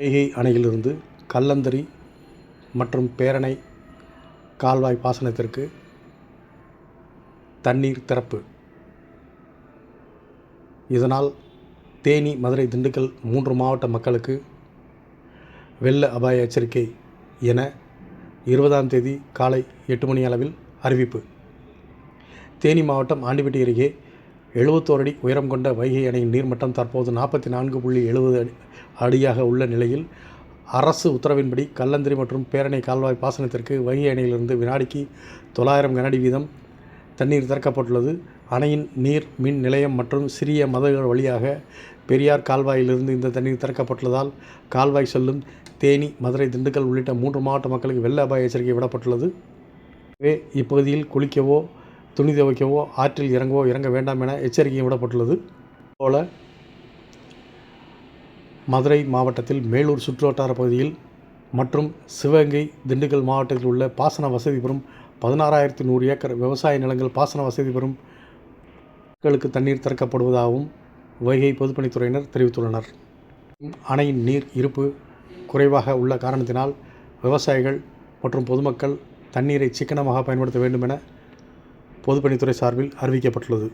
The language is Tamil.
வைகை அணையிலிருந்து கல்லந்தரி மற்றும் பேரணை கால்வாய் பாசனத்திற்கு தண்ணீர் திறப்பு. இதனால் தேனி மதுரை திண்டுக்கல் மூன்று மாவட்ட மக்களுக்கு வெள்ள அபாய எச்சரிக்கை என இருபதாம் தேதி காலை எட்டு மணி அளவில் அறிவிப்பு. தேனி மாவட்டம் ஆண்டிப்பட்டி அருகே எழுபத்தோரு அடி உயரம் கொண்ட வைகை அணையின் நீர்மட்டம் தற்போது நாற்பத்தி நான்கு புள்ளி எழுபது அடி அடியாக உள்ள நிலையில் அரசு உத்தரவின்படி கல்லந்திரி மற்றும் பேரணை கால்வாய் பாசனத்திற்கு வைகை அணையிலிருந்து வினாடிக்கு தொள்ளாயிரம் கனஅடி வீதம் தண்ணீர் திறக்கப்பட்டுள்ளது. அணையின் நீர் மின் நிலையம் மற்றும் சிறிய மதகுகள் வழியாக பெரியார் கால்வாயிலிருந்து இந்த தண்ணீர் திறக்கப்பட்டுள்ளதால் கால்வாய் செல்லும் தேனி மதுரை திண்டுக்கல் உள்ளிட்ட மூன்று மாவட்ட மக்களுக்கு வெள்ள அபாய எச்சரிக்கை விடப்பட்டுள்ளது. எனவே இப்பகுதியில் குளிக்கவோ துணி துவைக்கவோ ஆற்றில் இறங்கவோ இறங்க வேண்டாம் என எச்சரிக்கையும் விடப்பட்டுள்ளது. போல மதுரை மாவட்டத்தில் மேலூர் சுற்றுவட்டார பகுதியில் மற்றும் சிவகங்கை திண்டுக்கல் மாவட்டத்தில் உள்ள பாசன வசதி பெறும் பதினாறாயிரத்தி நூறு ஏக்கர் விவசாய நிலங்கள் பாசன வசதி பெறும் மக்களுக்கு தண்ணீர் திறக்கப்படுவதாகவும் வைகை பொதுப்பணித்துறையினர் தெரிவித்துள்ளனர். அணையின் நீர் இருப்பு குறைவாக உள்ள காரணத்தினால் விவசாயிகள் மற்றும் பொதுமக்கள் தண்ணீரை சிக்கனமாக பயன்படுத்த வேண்டும் என பொதுப்பணித்துறை சார்பில் அறிவிக்கப்பட்டுள்ளது.